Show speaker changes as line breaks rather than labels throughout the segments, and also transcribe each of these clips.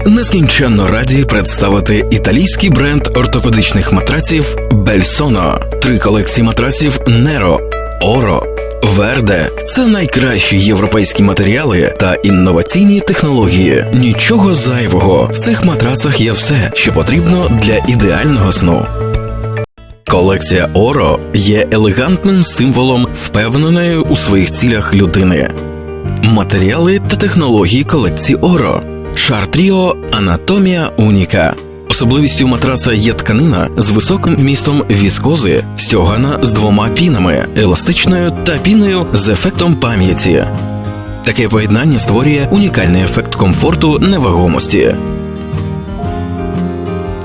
Нескінченно раді представити італійський бренд ортопедичних матраців Бельсоно. Три колекції матраців Неро, Оро, Верде це найкращі європейські матеріали та інноваційні технології. Нічого зайвого. В цих матрацах є все, що потрібно для ідеального сну. Колекція Оро є елегантним символом впевненої у своїх цілях людини. Матеріали та технології колекції Оро. Шартріо Анатомія Уніка. Особливістю матраца є тканина з високим вмістом віскози, стягана з двома пінами, еластичною та піною з ефектом пам'яті. Таке поєднання створює унікальний ефект комфорту невагомості.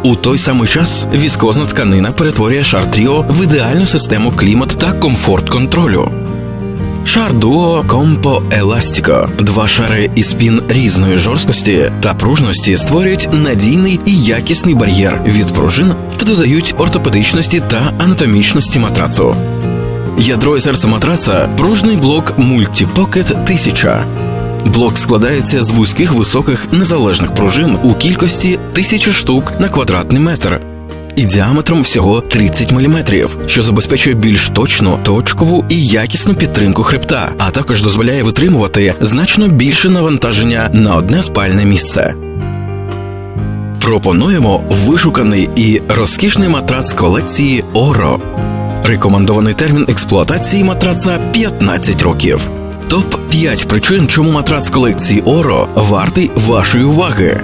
У той самий час віскозна тканина перетворює шар Тріо в ідеальну систему клімат та комфорт контролю. Шар Дуо Компо Еластіко. Два шари із пін різної жорсткості та пружності створюють надійний і якісний бар'єр від пружин та додають ортопедичності та анатомічності матрацу. Ядро і серце матраца пружний блок Multipocket 1000. Блок складається з вузьких високих незалежних пружин у кількості 1000 штук на квадратний метр і діаметром всього 30 мм, що забезпечує більш точну, точкову і якісну підтримку хребта, а також дозволяє витримувати значно більше навантаження на одне спальне місце. Пропонуємо вишуканий і розкішний матрац колекції Оро. Рекомендований термін експлуатації матраца 15 років. Топ 5 причин, чому матрац колекції Оро вартий вашої уваги.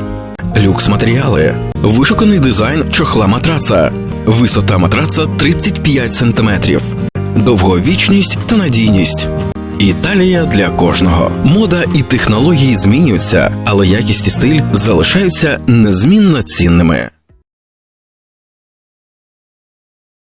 Люкс матеріали, вишуканий дизайн чохла матраца, висота матраца 35 см, довговічність та надійність. Італія для кожного. Мода і технології змінюються, але якість і стиль залишаються незмінно цінними.